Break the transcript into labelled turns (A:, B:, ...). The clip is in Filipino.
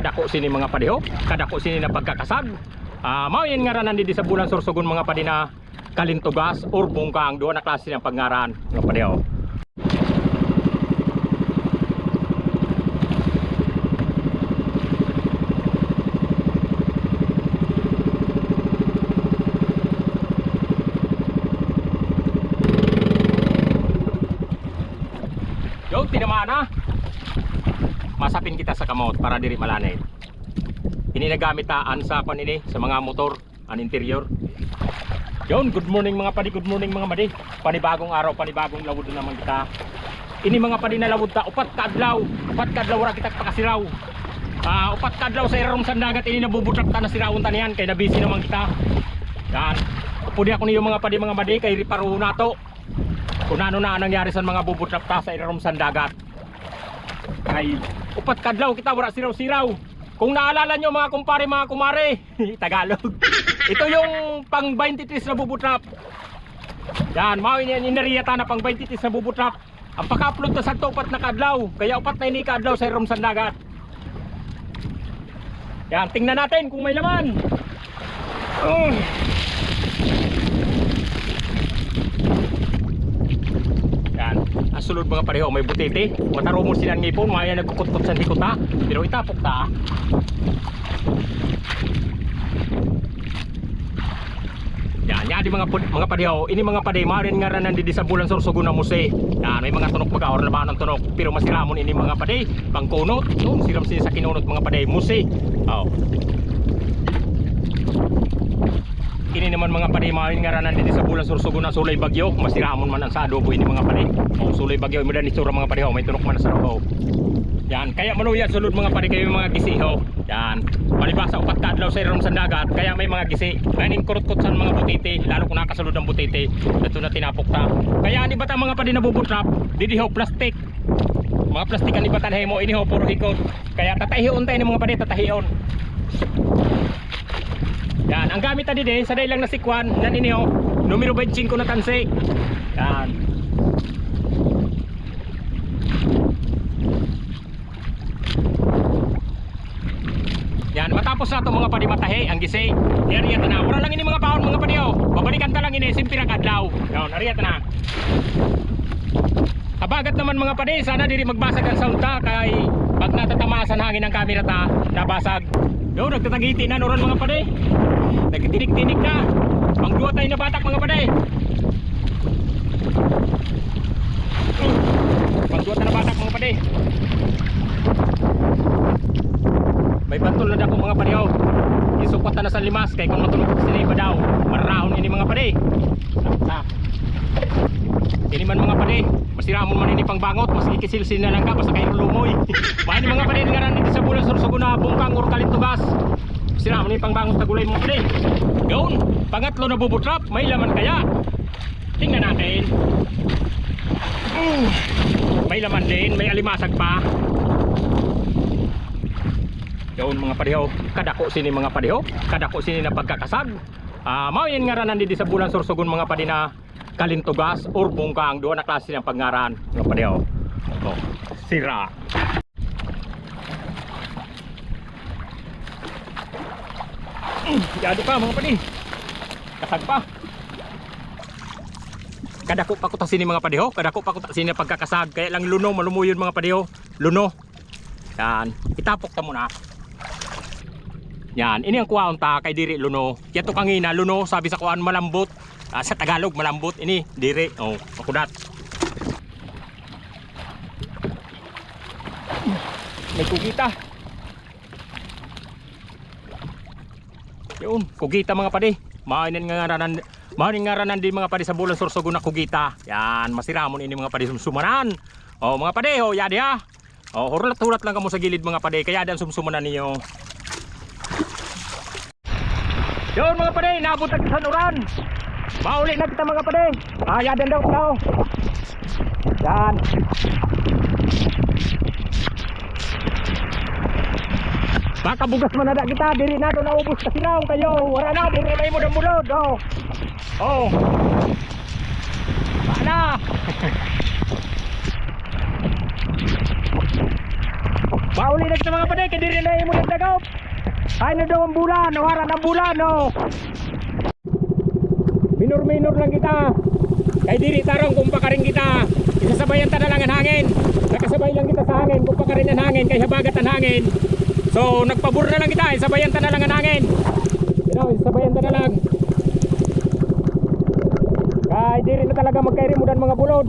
A: kadako sini mga padiho kadako sini na pagkakasag ah mao yan nga ranan di sa bulan sursugon mga padi na kalintugas or bungkang duha na klase ng pangaran mga padiho Yo, tinamaan na. Masapin kita sa kamot para diri malanay. Ini nagamit taan sa kon ini sa mga motor an interior. Yon, good morning mga padi, good morning mga madi. Panibagong araw, panibagong lawod na naman kita. Ini mga padi na lawod ta, upat ka adlaw, upat ka adlaw ra kita pakasiraw. Ah, upat ka adlaw sa irong sandagat ini nabubutrak ta na sirawon ta niyan kay na busy naman kita. Yan. Pudi ako niyo mga padi mga madi kay riparo nato kung ano na ang nangyari sa mga bubutrap ta sa ilarom sa dagat ay upat kadlaw kita wala siraw-siraw. Kung naalala nyo mga kumpare mga kumare Tagalog. Ito yung pang 23 na bubutrap. Yan mao yan inariyata na pang 23 na bubutrap. Ang paka-upload ta sa to upat na kadlaw. Kaya upat na ini kadlaw sa ilarom sa dagat. Yan tingnan natin kung may laman. Uh. Yan. Ang sulod mga pareho, may butete. Matarumon sila ng ipon, maya nagkukutkot sa hikuta. Pero itapok ta. Yan, yan di mga mga pareho. Ini mga pareho, maaaring nga ranan di sa bulan sorsogo na muse. Yan, may mga tunok baga or labanan tunok. Pero masiramon ini mga pareho, pangkunot. Doon, siram sila sa kinunot mga pareho, muse. Oh. Ini naman mga pare maaaring nga ranan dito sa bulan sursugo na sulay bagyo. Masiramon man ang sa adobo ini mga pare. O sulay bagyo mo dan itsura mga pare ho, may tunok man sa rabaw. Yan, kaya manuya sulod mga pare kayo mga gisi ho. Yan. Palibasa upat ka adlaw sa irong sa dagat, kaya may mga gisi. Ngayon kurot-kurot sa mga butiti, lalo kung nakasulod ang butiti, ito na tinapok ta. Kaya ni bata mga pare nabubutrap, didi ho plastic. Mga plastik ang ibatan hemo, ini ho puro hikot. Kaya tatahion tayo ni mga pare tatahion. Yan, ang gamit tadi de, sa lang na sikwan, nan ini oh, numero 25 na tansi. Yan. Yan, matapos na to mga padi matahe, ang gisi. Ariya na. Wala lang ini mga paon mga padi oh. Babalikan ta lang ini simpirang adlaw. Yan, ariya na. Habagat naman mga padi, sana diri magbasag ang sound ta kay pag natatamasan hangin ang camera ta, nabasag. Yo, nagtatagiti na noron mga padi. Nagtinig-tinig na. Pang duwa tayo na batak mga pade. Pang duwa tayo na batak mga pade. May bantol na dako mga pade. Oh. Isukot na sa limas kay kung matulog sila iba daw. Marahon ini mga pade. Na. Ini man mga pade, masiramon man ini pangbangot, mas ikisilsil na lang ka basta kayo lumoy. Mahin mga pade nga dito sa bulan sursugo na bungkang or kalintugas. Sira ni pangbangon sa gulay mo pare. Yun, pangatlo na bubutrap, may laman kaya. Tingnan natin. Mm, may laman din, may alimasag pa. Yun mga pareho, kadako sini mga pareho, kadako sini na pagkakasag. Ah, mao yan nga ranan di sa bulan sursugon mga padi na kalintugas or bungkang duha na klase ng pangaran mga pareho. Oh, sira. Yado pa mga padi. Kasag pa. Kadako pa ko ta sini mga padiho, kadako pa ko ta sini pagkakasag kaya lang luno malumuyon mga padiho. Luno. Yan, itapok ta muna. Yan, ini ang kuwaon ta kay diri luno. Yato kangina luno sabi sa kuan malambot. Ah, sa Tagalog malambot ini diri. Oh, makudat. May kugita. Yun, kugita mga padi. Maanin nga ranan, maanin nga ranan di mga padi sa bulan sorsogo na kugita. Yan, masiramon ini mga padi sumsumanan. Oh, mga padi, oh, yadi ha. Oh, hurat-hurat lang kamo sa gilid mga padi, kaya dan sumsumanan niyo. Yun mga padi, naabot na sa nuran. Mauli na kita mga padi. Ah, yadan daw tao. Yan. Baka bugas man nada kita diri na do naubos ka siraw kayo. Wala na diri may mo mulod. Oh. Oh. Paana? Mauli na kita mga paday, kaya diri na imo nagdagop. Ay na daw ang bulan, nawara ng bulan, no. Minor-minor lang kita. Kay diri tarong kung pakarin kita. Isasabayan ta na lang ang hangin. Nakasabay lang kita sa hangin kung pakarin ang hangin kay habagat ang hangin. So nagpabor na lang kita, isabayan ta na lang ang hangin. You know, isabayan ta na lang. Kay diri na talaga magkairimudan mga bulod.